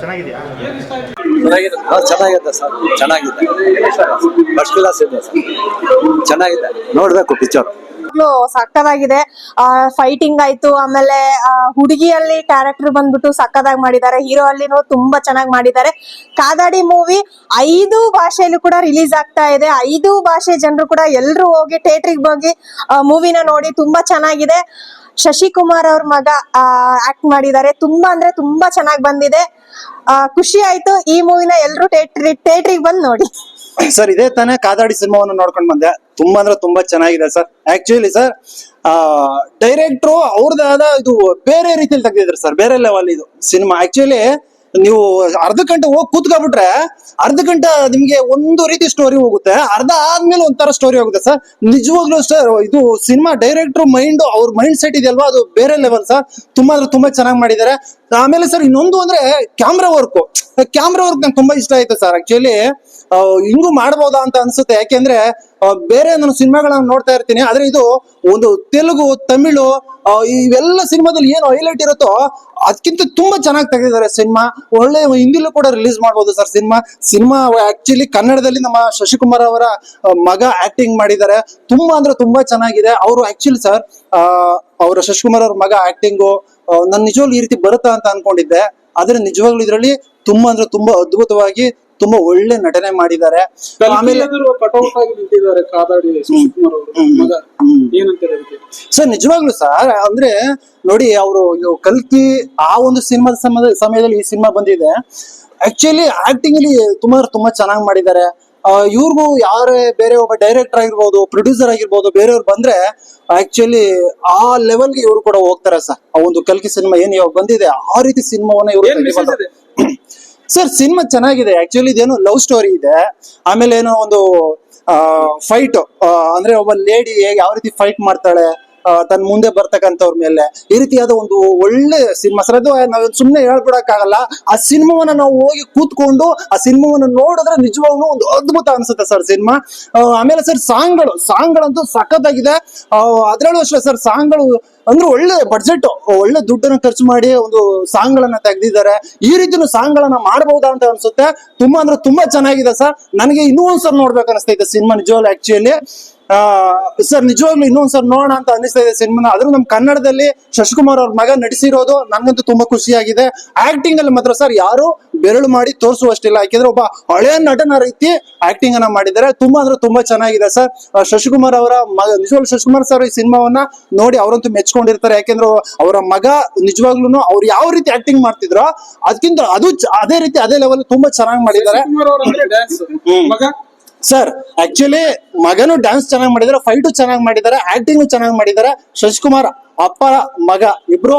ಚೆನ್ನಾಗಿದೆಯಾ? ಚೆನ್ನಾಗಿದೆ. ಹಾ, ಚೆನ್ನಾಗಿದೆ ಸರ್. ಚೆನ್ನಾಗಿದೆ. ಫಸ್ಟ್ ಕ್ಲಾಸ್ ಇದೆ ಸರ್. ಚೆನ್ನಾಗಿದೆ. ನೋಡ್ಬೇಕು ಪಿಕ್ಚರ್ ಸಕ್ಕದಾಗಿದೆ ಫೈಟಿಂಗ್ ಆಯ್ತು. ಆಮೇಲೆ ಹುಡುಗಿಯಲ್ಲಿ ಕ್ಯಾರೆಕ್ಟರ್ ಬಂದ್ಬಿಟ್ಟು ಸಕ್ಕದಾಗಿ ಮಾಡಿದ್ದಾರೆ. ಹೀರೋ ಅಲ್ಲಿನೂ ತುಂಬಾ ಚೆನ್ನಾಗಿ ಮಾಡಿದ್ದಾರೆ. ಕಾದಾಡಿ ಮೂವಿ ಐದು ಭಾಷೆಯಲ್ಲೂ ಕೂಡ ರಿಲೀಸ್ ಆಗ್ತಾ ಇದೆ. ಐದು ಭಾಷೆ ಜನರು ಕೂಡ ಎಲ್ಲರೂ ಹೋಗಿ ಥಿಯೇಟ್ರಿಗೆ ಹೋಗಿ ಮೂವಿನ ನೋಡಿ ತುಂಬಾ ಚೆನ್ನಾಗಿದೆ. ಶಶಿಕುಮಾರ್ ಅವ್ರ ಮಗ ಆಕ್ಟ್ ಮಾಡಿದ್ದಾರೆ. ತುಂಬಾ ಅಂದ್ರೆ ತುಂಬಾ ಚೆನ್ನಾಗಿ ಬಂದಿದೆ. ಆ, ಖುಷಿ ಆಯ್ತು. ಈ ಮೂವಿನ ಎಲ್ಲರೂ ಥಿಯೇಟ್ರಿಗೆ ಬಂದು ನೋಡಿ. ಸರ್ ಇದೇ ತಾನೇ ಕಾದಾಡಿ ಸಿನಿಮಾವನ್ನು ನೋಡ್ಕೊಂಡು ಬಂದೆ. ತುಂಬಾ ಅಂದ್ರೆ ತುಂಬಾ ಚೆನ್ನಾಗಿದೆ ಸರ್. ಆಕ್ಚುಲಿ ಸರ್ ಡೈರೆಕ್ಟ್ರು ಅವ್ರದ್ದಾದ ಇದು ಬೇರೆ ರೀತಿಯಲ್ಲಿ ತೆಗೆದಿದ್ರು ಸರ್. ಬೇರೆ ಲೆವೆಲ್ ಇದು ಸಿನಿಮಾ. ಆಕ್ಚುಲಿ ನೀವು ಅರ್ಧ ಗಂಟೆ ಹೋಗಿ ಕೂತ್ಕೊಬಿಟ್ರೆ ಅರ್ಧ ಗಂಟೆ ನಿಮ್ಗೆ ಒಂದು ರೀತಿ ಸ್ಟೋರಿ ಹೋಗುತ್ತೆ. ಅರ್ಧ ಆದ್ಮೇಲೆ ಒಂಥರ ಸ್ಟೋರಿ ಹೋಗುತ್ತೆ ಸರ್. ನಿಜವಾಗ್ಲೂ ಸರ್, ಇದು ಸಿನಿಮಾ ಡೈರೆಕ್ಟರ್ ಮೈಂಡ್ ಅವ್ರ ಮೈಂಡ್ ಸೆಟ್ ಇದೆಯಲ್ವಾ? ಅದು ಬೇರೆ ಲೆವೆಲ್ ಸರ್. ತುಂಬಾ ಅಂದ್ರೆ ತುಂಬಾ ಚೆನ್ನಾಗಿ ಮಾಡಿದ್ದಾರೆ. ಆಮೇಲೆ ಸರ್ ಇನ್ನೊಂದು ಅಂದ್ರೆ ಕ್ಯಾಮ್ರಾ ವರ್ಕ್ ಕ್ಯಾಮ್ರಾ ವರ್ಕ್ ನಂಗೆ ತುಂಬಾ ಇಷ್ಟ ಆಯ್ತು ಸರ್ ಆಕ್ಚುಲಿ ಹಿಂಗೂ ಮಾಡ್ಬೋದಾ ಅಂತ ಅನ್ಸುತ್ತೆ. ಯಾಕೆಂದ್ರೆ ಬೇರೆ ನಾನು ಸಿನಿಮಾಗಳನ್ನ ನೋಡ್ತಾ ಇರ್ತೀನಿ. ಆದ್ರೆ ಇದು ಒಂದು ತೆಲುಗು, ತಮಿಳು ಇವೆಲ್ಲ ಸಿನಿಮಾದಲ್ಲಿ ಏನು ಹೈಲೈಟ್ ಇರುತ್ತೋ ಅದಕ್ಕಿಂತ ತುಂಬಾ ಚೆನ್ನಾಗಿ ತೆಗೆದಿದ್ದಾರೆ ಸಿನಿಮಾ. ಒಳ್ಳೆ ಹಿಂದಿಲೂ ಕೂಡ ರಿಲೀಸ್ ಮಾಡ್ಬೋದು ಸರ್ ಸಿನಿಮಾ. ಸಿನಿಮಾ ಆಕ್ಚುಲಿ ಕನ್ನಡದಲ್ಲಿ ನಮ್ಮ ಶಶಿಕುಮಾರ್ ಅವರ ಮಗ ಆಕ್ಟಿಂಗ್ ಮಾಡಿದ್ದಾರೆ. ತುಂಬಾ ಅಂದ್ರೆ ತುಂಬಾ ಚೆನ್ನಾಗಿದೆ. ಅವರು ಆಕ್ಚುಲಿ ಸರ್ ಅವರ ಶಶಿಕುಮಾರ್ ಅವ್ರ ಮಗ ಆಕ್ಟಿಂಗು ನನ್ನ ನಿಜವಾಗ್ಲೂ ಈ ರೀತಿ ಬರುತ್ತಾ ಅಂತ ಅನ್ಕೊಂಡಿದ್ದೆ. ಆದ್ರೆ ನಿಜವಾಗ್ಲೂ ಇದರಲ್ಲಿ ತುಂಬಾ ಅಂದ್ರೆ ತುಂಬಾ ಅದ್ಭುತವಾಗಿ ತುಂಬಾ ಒಳ್ಳೆ ನಟನೆ ಮಾಡಿದ್ದಾರೆ. ಆಮೇಲೆ ಸರ್ ನಿಜವಾಗ್ಲು ಸರ್ ಅಂದ್ರೆ ನೋಡಿ ಅವರು ಕಲ್ಕಿ ಆ ಒಂದು ಸಿನಿಮಾದ ಸಮಯದ ಸಮಯದಲ್ಲಿ ಈ ಸಿನಿಮಾ ಬಂದಿದೆ. ಆಕ್ಚುಲಿ ಆಕ್ಟಿಂಗ್ ಅಲ್ಲಿ ತುಂಬಾ ತುಂಬಾ ಚೆನ್ನಾಗಿ ಮಾಡಿದ್ದಾರೆ. ಇವ್ರಿಗೂ ಯಾರೇ ಬೇರೆ ಒಬ್ಬ ಡೈರೆಕ್ಟರ್ ಆಗಿರ್ಬೋದು ಪ್ರೊಡ್ಯೂಸರ್ ಆಗಿರ್ಬೋದು ಬೇರೆಯವ್ರು ಬಂದ್ರೆ ಆಕ್ಚುಲಿ ಆ ಲೆವೆಲ್ಗೆ ಇವ್ರು ಕೂಡ ಹೋಗ್ತಾರೆ ಸರ್ ಆ ಒಂದು ಕಲ್ಕಿ ಸಿನಿಮಾ ಏನ್ ಇವಾಗ ಬಂದಿದೆ ಆ ರೀತಿ ಸಿನಿಮಾವನ್ನ ಇವರು ಸರ್ ಸಿನಿಮಾ ಚೆನ್ನಾಗಿದೆ. ಆಕ್ಚುಲಿ ಇದೇನು ಲವ್ ಸ್ಟೋರಿ ಇದೆ. ಆಮೇಲೆ ಏನೋ ಒಂದು ಫೈಟ್ ಅಂದ್ರೆ ಒಬ್ಬ ಲೇಡಿ ಯಾವ ರೀತಿ ಫೈಟ್ ಮಾಡ್ತಾಳೆ ತನ್ನ ಮುಂದೆ ಬರ್ತಕ್ಕಂಥವ್ರ ಮೇಲೆ. ಈ ರೀತಿಯಾದ ಒಂದು ಒಳ್ಳೆ ಸಿನಿಮಾ. ಸರ್, ಅದು ನಾವು ಸುಮ್ಮನೆ ಹೇಳ್ಬಿಡಕ್ಕಾಗಲ್ಲ ಆ ಸಿನಿಮಾವನ್ನ ನಾವು ಹೋಗಿ ಕೂತ್ಕೊಂಡು, ಆ ಸಿನಿಮಾವನ್ನ ನೋಡಿದ್ರೆ ನಿಜವಾಗ್ಲೂ ಒಂದು ಅದ್ಭುತ ಅನ್ಸುತ್ತೆ ಸರ್ ಸಿನಿಮಾ. ಆಮೇಲೆ ಸರ್, ಸಾಂಗ್ಗಳು. ಸಾಂಗ್ಗಳಂತೂ ಸಖತ್ತಾಗಿದೆ. ಅದರಲ್ಲೂ ಅಷ್ಟೇ ಸರ್, ಸಾಂಗ್ಗಳು ಅಂದ್ರೆ ಒಳ್ಳೆ ಬಡ್ಜೆಟ್ ಒಳ್ಳೆ ದುಡ್ಡನ್ನ ಖರ್ಚು ಮಾಡಿ ಒಂದು ಸಾಂಗ್ ಗಳನ್ನ ತೆಗ್ದಿದ್ದಾರೆ. ಈ ರೀತಿನೂ ಸಾಂಗ್ ಗಳನ್ನ ಮಾಡಬಹುದಾ ಅಂತ ಅನ್ಸುತ್ತೆ. ತುಂಬಾ ಅಂದ್ರೆ ತುಂಬಾ ಚೆನ್ನಾಗಿದೆ ಸರ್. ನನಗೆ ಇನ್ನೂ ಒಂದ್ಸಲ ನೋಡ್ಬೇಕು ಅನಿಸ್ತೈತೆ ಸಿನಿಮಾ ನಿಜವಾಗ್ಲೂ ಆಕ್ಚುಲಿ ಸರ್ ನಿಜವಾಗ್ಲೂ ಸರ್ ನೋಡೋಣ ಅಂತ ಅನಿಸ್ತಾ ಇದೆ ಸಿನಿಮಾನ ಆದ್ರೂ ನಮ್ ಕನ್ನಡದಲ್ಲಿ ಶಶಿಕುಮಾರ್ ಅವ್ರ ಮಗ ನಟಿಸಿರೋದು ನನ್ಗಂತೂ ತುಂಬಾ ಖುಷಿಯಾಗಿದೆ. ಆಕ್ಟಿಂಗ್ ಅಲ್ಲಿ ಮಾತ್ರ ಸರ್ ಯಾರು ಬೆರಳು ಮಾಡಿ ತೋರಿಸುವಷ್ಟಿಲ್ಲ. ಯಾಕೆಂದ್ರೆ ಒಬ್ಬ ಹಳೆಯ ನಟನ ರೀತಿ ಆಕ್ಟಿಂಗ್ ಅನ್ನ ಮಾಡಿದ್ದಾರೆ. ತುಂಬಾ ಅಂದ್ರೆ ತುಂಬಾ ಚೆನ್ನಾಗಿದೆ ಸರ್. ಶಶಿಕುಮಾರ್ ಅವರ ಮಗ ನಿಜವಾಗ್ಲೂ ಶಶಿಕುಮಾರ್ ಸರ್ ಈ ಸಿನಿಮಾವನ್ನ ನೋಡಿ ಅವರಂತೂ ಮೆಚ್ಕೊಂಡಿರ್ತಾರೆ. ಯಾಕೆಂದ್ರೆ ಅವರ ಮಗ ನಿಜವಾಗ್ಲೂ ಅವ್ರು ಯಾವ ರೀತಿ ಆಕ್ಟಿಂಗ್ ಮಾಡ್ತಿದ್ರೋ ಅದಕ್ಕಿಂತ ಅದು ಅದೇ ರೀತಿ ಅದೇ ಲೆವೆಲ್ ತುಂಬಾ ಚೆನ್ನಾಗಿ ಮಾಡಿದ್ದಾರೆ. ಸರ್ ಆಕ್ಚುಲಿ ಮಗನು ಡ್ಯಾನ್ಸ್ ಚೆನ್ನಾಗಿ ಮಾಡಿದಾರೆ ಫೈಟು ಚೆನ್ನಾಗಿ ಮಾಡಿದ್ದಾರೆ ಆಕ್ಟಿಂಗ್ ಚೆನ್ನಾಗಿ ಮಾಡಿದ್ದಾರೆ ಶಶಿಕುಮಾರ್ ಅಪ್ಪ ಮಗ ಇಬ್ರು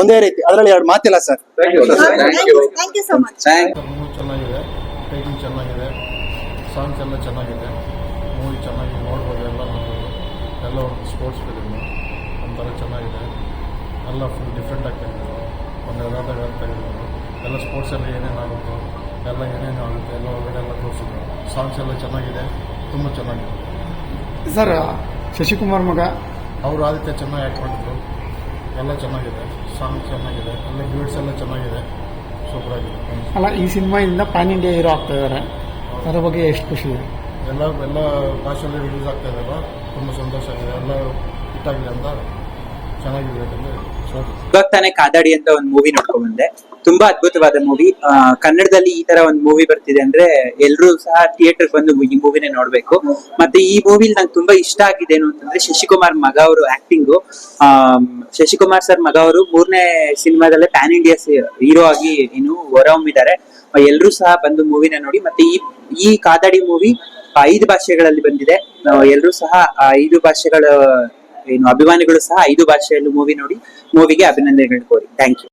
ಒಂದೇ ರೀತಿ. ಅದರಲ್ಲಿ ಎರಡು ಮಾತಿಲ್ಲ sir thank you so much movie ಚೆನ್ನಾಗಿದೆ ಟೈಟಿಂಗ್ ಚೆನ್ನಾಗಿದೆ ಸಾಂಗ್ಸ್ ಎಲ್ಲ ಚೆನ್ನಾಗಿದೆ ಮೂವಿ ಚೆನ್ನಾಗಿ ನೋಡ್ಬೋದು ಎಲ್ಲ ನೋಡ್ಬೋದು. ಎಲ್ಲ ಒಂದು ಸ್ಪೋರ್ಟ್ಸ್ ಫಿಲಿಮು ಒಂಥರ ಚೆನ್ನಾಗಿದೆ. ಎಲ್ಲ ಫುಲ್ ಡಿಫ್ರೆಂಟ್ ಆಗ್ತಾಯಿದ್ದಾರೆ ಒಂದು ಎಲ್ಲಾದಾಗ ಎಲ್ಲ ಸ್ಪೋರ್ಟ್ಸಲ್ಲಿ ಏನೇನಾಗುತ್ತೋ ಎಲ್ಲ ಏನೇನು ಆಗುತ್ತೆ ಎಲ್ಲ ಒಳಗಡೆ ಎಲ್ಲ ತೋರಿಸಿದ್ರು ಸಾಂಗ್ಸ್ ಎಲ್ಲ ಚೆನ್ನಾಗಿದೆ ತುಂಬ ಚೆನ್ನಾಗಿದೆ. ಸರ್ ಶಶಿಕುಮಾರ್ ಮಗ? ಅವರು ಆದಿತ್ಯ ಚೆನ್ನಾಗಿ ಆ್ಯಕ್ಟ್ ಮಾಡಿದ್ರು. ಎಲ್ಲ ಚೆನ್ನಾಗಿದೆ ಸಾಂಗ್ ಚೆನ್ನಾಗಿದೆ ಎಲ್ಲ ಬೀಡ್ಸ್ ಎಲ್ಲ ಚೆನ್ನಾಗಿದೆ. ಸೂಪರಾಗಿದೆ ಅಲ್ಲ ಈ ಸಿನಿಮಾಯಿಂದ ಪ್ಯಾನ್ ಇಂಡಿಯಾ ಹೀರೋ ಆಗ್ತಾ ಇದ್ದಾರೆ ಅದ್ರ ಬಗ್ಗೆ ಎಷ್ಟು ಖುಷಿ? ಇದೆ ಎಲ್ಲ ಎಲ್ಲ ಭಾಷೆಯಲ್ಲಿ ರಿಲೀಸ್ ಆಗ್ತಾ ಇದೆಯಲ್ಲ ತುಂಬ ಸಂತೋಷ ಆಗಿದೆ. ಎಲ್ಲ ಹಿಟ್ ಆಗಿದೆ ಅಂತ ಚೆನ್ನಾಗಿದೆ ಯಾಕಂದರೆ ಸಾಕು ಇವಾಗ ತಾನೇ ಕಾದಾಡಿ ಅಂತ ಒಂದು ಮೂವಿ ನೋಡ್ಕೊಂಡು ಬಂದೆ. ತುಂಬಾ ಅದ್ಭುತವಾದ ಮೂವಿ ಕನ್ನಡದಲ್ಲಿ ಈ ತರ ಒಂದು ಮೂವಿ ಬರ್ತಿದೆ ಅಂದ್ರೆ ಎಲ್ರೂ ಸಹ ಥಿಯೇಟರ್ ಬಂದು ಈ ಮೂವಿನೇ ನೋಡ್ಬೇಕು. ಮತ್ತೆ ಈ ಮೂವಿಲಿ ನಂಗೆ ತುಂಬಾ ಇಷ್ಟ ಆಗಿದೆ ಏನು ಅಂತಂದ್ರೆ ಶಶಿಕುಮಾರ್ ಮಗ ಅವರು ಆಕ್ಟಿಂಗು ಶಶಿಕುಮಾರ್ ಸರ್ ಮಗ ಅವರು ಮೂರನೇ ಸಿನಿಮಾದಲ್ಲೇ ಪ್ಯಾನ್ ಇಂಡಿಯಾಸ್ ಹೀರೋ ಆಗಿ ಏನು ಹೊರಹೊಮ್ಮಿದ್ದಾರೆ. ಎಲ್ರೂ ಸಹ ಬಂದು ಮೂವಿನ ನೋಡಿ. ಮತ್ತೆ ಈ ಈ ಕಾದಾಡಿ ಮೂವಿ ಐದು ಭಾಷೆಗಳಲ್ಲಿ ಬಂದಿದೆ. ಎಲ್ಲರೂ ಸಹ ಐದು ಭಾಷೆಗಳ, ಏನು ಅಭಿಮಾನಿಗಳು ಸಹ ಐದು ಭಾಷೆಯಲ್ಲಿ ಮೂವಿ ನೋಡಿ ಮೂವಿಗೆ ಅಭಿನಂದನೆಗಳು ಕೋರಿ. Thank you